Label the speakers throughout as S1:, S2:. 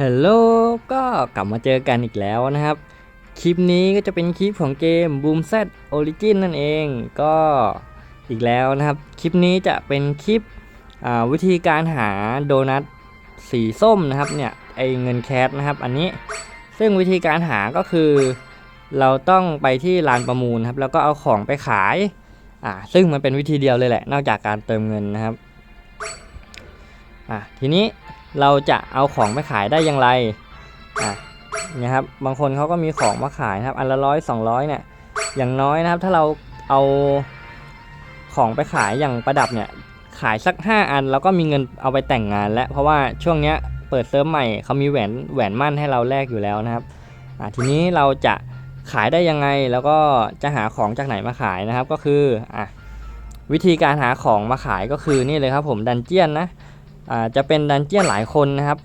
S1: ฮัลโหลก็กลับมาเจอกันอีกแล้วนะครับ คลิปนี้ก็จะเป็นคลิปของเกม Boom Z Origin นั่นเองก็อีกแล้วนะครับ คลิปนี้จะเป็นคลิปวิธีการหาโดนัทสีส้มนะครับเนี่ยไอเงินแคสนะครับ อันนี้ซึ่งวิธีการหาก็คือ เราต้องไปที่ลานประมูลครับ แล้วก็เอาของไปขายอ่าซึ่งมันเป็นวิธีเดียวเลยแหละ นอกจากการเติมเงินนะครับอ่าทีนี้ เราจะเอาของไปขายได้อย่างไรอะนะครับบางคนเขาก็มีของมาขายนะครับ อันละร้อยสองร้อยเนี่ยอย่างน้อยนะครับ ถ้าเราเอาของไปขายอย่างประดับเนี่ยขายสัก 5 อันแล้วก็มีเงินเอาไปแต่งงานแล้ว เพราะว่าช่วงเนี้ยเปิดเซิร์ฟใหม่เขามีแหวนแหวนมั่นให้เราแลกอยู่แล้วนะครับอะทีนี้เราจะขายได้ยังไงแล้วก็จะหาของจากไหนมาขายนะครับก็คืออะวิธีการหาของมาขายก็คือนี่เลยครับผมดันเจียนนะ อ่าจะเป็นดันเจี้ยนหลายคนนะครับ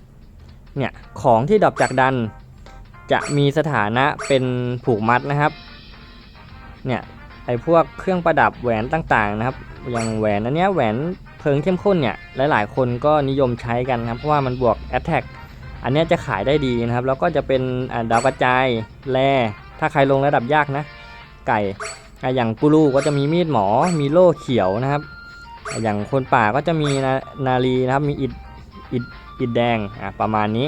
S1: เนี่ยของที่ดรอปจากดันจะมีสถานะเป็นผูกมัดนะครับเนี่ยไอพวกเครื่องประดับแหวนต่างๆนะครับ อย่างแหวนอันเนี้ยแหวนเพลิงเข้มข้นเนี่ยหลายๆ คนก็นิยมใช้กันครับเพราะว่ามันบวก Attack อันเนี้ยจะขายได้ดีนะครับ แล้วก็จะเป็นดาวกระจายแลถ้าใครลงระดับยากนะ ไก่อะอย่างกูรูก็จะมีมีดหมอมีโล่เขียวนะครับ อย่างคนป่าก็จะมีนานาลีนะครับมีอิดอิดอิดแดงอะประมาณนี้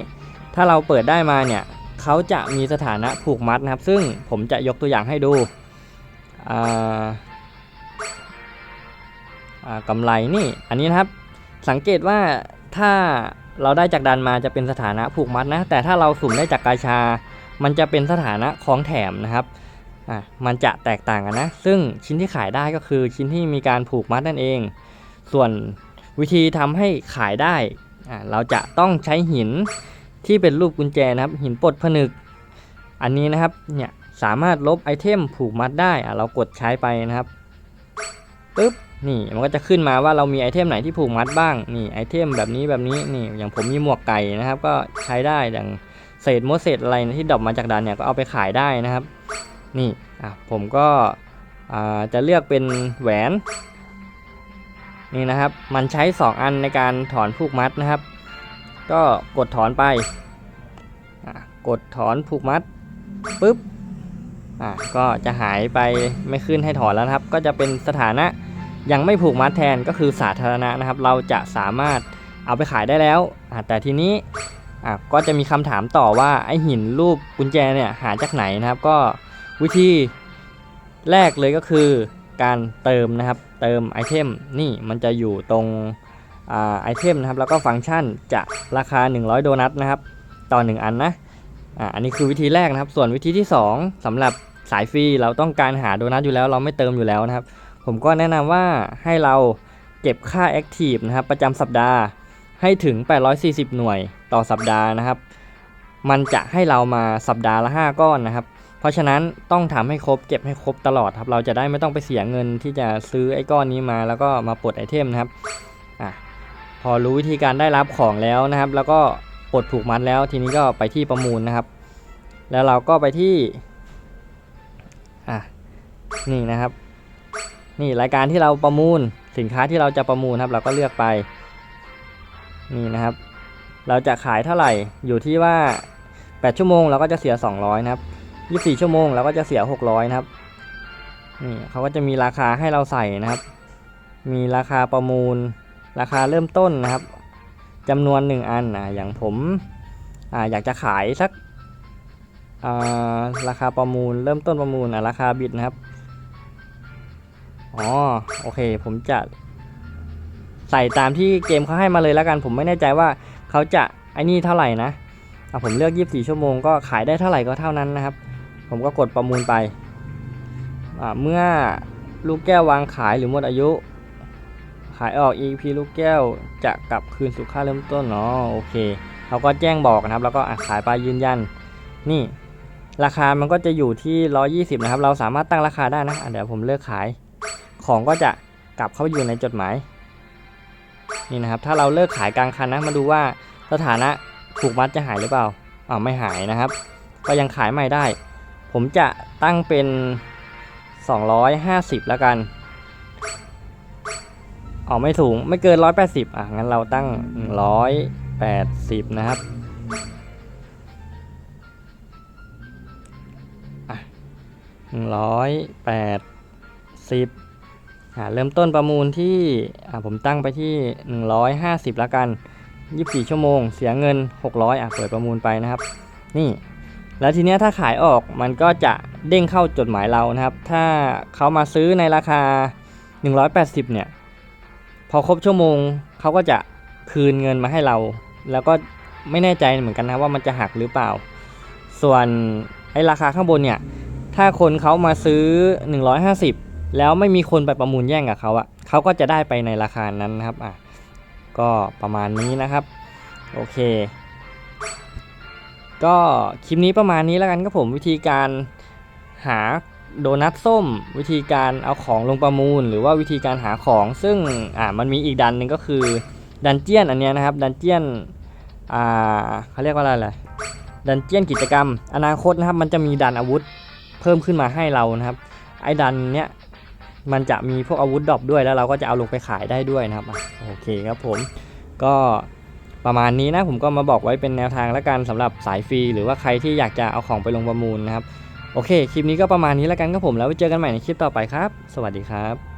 S1: ถ้าเราเปิดได้มาเนี่ยเขาจะมีสถานะผูกมัดนะครับ ซึ่งผมจะยกตัวอย่างให้ดูอ่าอ่ากำไรนี่อันนี้นะครับสังเกตว่าถ้าเราได้จากดันมาจะเป็นสถานะผูกมัดนะ แต่ถ้าเราสุ่มได้จากกาชา มันจะเป็นสถานะของแถมนะครับอะมันจะแตกต่างกันนะ ซึ่งชิ้นที่ขายได้ก็คือชิ้นที่มีการผูกมัดนั่นเอง ส่วนวิธีทำให้ขายได้ เราจะต้องใช้หินที่เป็นรูปกุญแจนะครับ หินปลดผนึก อันนี้นะครับเนี่ยสามารถลบไอเทมผูกมัดได้อะเรากดใช้ไปนะครับปึ๊บนี่มันก็จะขึ้นมาว่าเรามีไอเทมไหนที่ผูกมัดบ้างนี่ไอเทมแบบนี้แบบนี้นี่อย่างผมมีหมวกไก่นะครับ ก็ใช้ได้อย่างเศษโมเศษอะไรที่ดรอปมาจากดันเนี่ยก็เอาไปขายได้นะครับ นี่อะผมก็อ่าจะเลือกเป็นแหวน นี่นะครับ มันใช้ 2 อันในการถอนผูกมัดนะครับ ก็กดถอนไป กดถอนผูกมัดปุ๊บก็จะหายไปไม่ขึ้นให้ถอนแล้วครับ ก็จะเป็นสถานะยังไม่ผูกมัดแทนก็คือสาธารณะนะครับ เราจะสามารถเอาไปขายได้แล้ว แต่ทีนี้ก็จะมีคำถามต่อว่าไอหินรูปกุญแจเนี่ยหาจากไหนนะครับ ก็วิธีแรกเลยก็คือการเติมนะครับ เติมไอเทมนี่มันจะอยู่ตรงอไอเทมนะครับแล้วก็ฟังก์ชันจะราคา 100 โดนัทนะครับ ต่อ 1 อันนะอ่าอันนี้คือวิธีแรกนะครับ ส่วนวิธีที่ 2สำหรับสายฟรีเราต้องการหาโดนัทอยู่แล้ว เราไม่เติมอยู่แล้วนะครับ ผมก็แนะนำว่าให้เราเก็บค่า Active นะครับประจำสัปดาห์ให้ถึง 840 หน่วยต่อสัปดาห์นะครับ มันจะให้เรามาสัปดาห์ละ 5 ก้อนนะครับ เพราะฉะนั้นต้องทำให้ครบเก็บให้ครบตลอดครับ เราจะได้ไม่ต้องไปเสียเงินที่จะซื้อไอ้ก้อนนี้มา แล้วก็มาปลดไอเทมนะครับอะพอรู้วิธีการได้รับของแล้วนะครับ แล้วก็ปลดผูกมัดแล้วทีนี้ก็ไปที่ประมูลนะครับ แล้วเราก็ไปที่อะนี่นะครับ นี่รายการที่เราประมูลสินค้าที่เราจะประมูลครับ เราก็เลือกไปนี่นะครับ เราจะขายเท่าไหร่อยู่ที่ว่า 8 ชั่วโมงเราก็จะเสีย 200 นะครับ 24 ชั่วโมงเราก็จะเสีย 600 นะครับ นี่เขาก็จะมีราคาให้เราใส่นะครับ มีราคาประมูล ราคาเริ่มต้นนะครับจำนวน 1 อันอะอย่างผมอ่าอยากจะขายสัการาคาประมูลเริ่มต้นประมูลอะราคาบิดนะครับ อ๋อโอเค ผมจะใส่ตามที่เกมเขาให้มาเลยแล้วกัน ผมไม่แน่ใจว่าเขาจะไอ้นี่เท่าไหร่นะอะผมเลือก 24 ชั่วโมงก็ขายได้เท่าไหร่ก็เท่านั้นนะครับ ผมก็กดประมูลไป เมื่อลูกแก้ววางขายหรือหมดอายุ ขายออก EP ลูกแก้วจะกลับคืนสู่ค่าเริ่มต้นเนาะโอเคเขาก็แจ้งบอกนะครับ แล้วก็ขายไปยืนยัน นี่ ราคามันก็จะอยู่ที่ 120 นะครับ เราสามารถตั้งราคาได้นะะเดี๋ยวผมเลิกขาย ของก็จะกลับเข้าอยู่ในจดหมาย นี่นะครับ ถ้าเราเลิกขายกลางคันนะ มาดูว่าสถานะผูกมัดจะหายหรือเปล่าอ่าไม่หายนะครับ ก็ยังขายใหม่ได้ ผมจะตั้งเป็น 250 แล้วกัน ออกไม่สูงไม่เกิน 180 อะ งั้นเราตั้ง 180 นะครับหนึ่งร้อยแปดสิบเริ่มต้นประมูลที่ผมตั้งไปที่ห150 แล้วกันยี่สิบสี่ชั่วโมง เสียเงิน 600อะเปิดประมูลไปนะครับ นี่ แล้วทีเนี้ยถ้าขายออกมันก็จะเด้งเข้าจดหมายเรานะครับ ถ้าเขามาซื้อในราคา 180 เนี่ย พอครบชั่วโมงเขาก็จะคืนเงินมาให้เรา แล้วก็ไม่แน่ใจเหมือนกันนะว่ามันจะหักหรือเปล่า ส่วนไอ้ราคาข้างบนเนี่ย ถ้าคนเขามาซื้อ 150 แล้วไม่มีคนไปประมูลแย่งกับเขาอะเขาก็จะได้ไปในราคานั้นนะครับอะก็ประมาณนี้นะครับ โอเค ก็คลิปนี้ประมาณนี้แล้วกันครับผมวิธีการหาโดนัทส้ม วิธีการเอาของลงประมูล หรือว่าวิธีการหาของซึ่งอ่ามันมีอีกดันหนึ่งก็คือดันเจียนอันเนี้ยนะครับดันเจียนอ่าเขาเรียกว่าอะไรล่ะดันเจียนกิจกรรม อนาคตนะครับมันจะมีดันอาวุธเพิ่มขึ้นมาให้เรานะครับ ไอ้ดันเนี้ยมันจะมีพวกอาวุธดรอปด้วยแล้วเราก็จะเอาลงไปขายได้ด้วยนะครับโอเคครับผมก็ ประมาณนี้นะผมก็มาบอกไว้เป็นแนวทางแล้วกันสำหรับสายฟรี หรือว่าใครที่อยากจะเอาของไปลงประมูลนะครับ โอเค คลิปนี้ก็ประมาณนี้แล้วกันครับผมแล้วไว้เจอกันใหม่ในคลิปต่อไปครับ สวัสดีครับ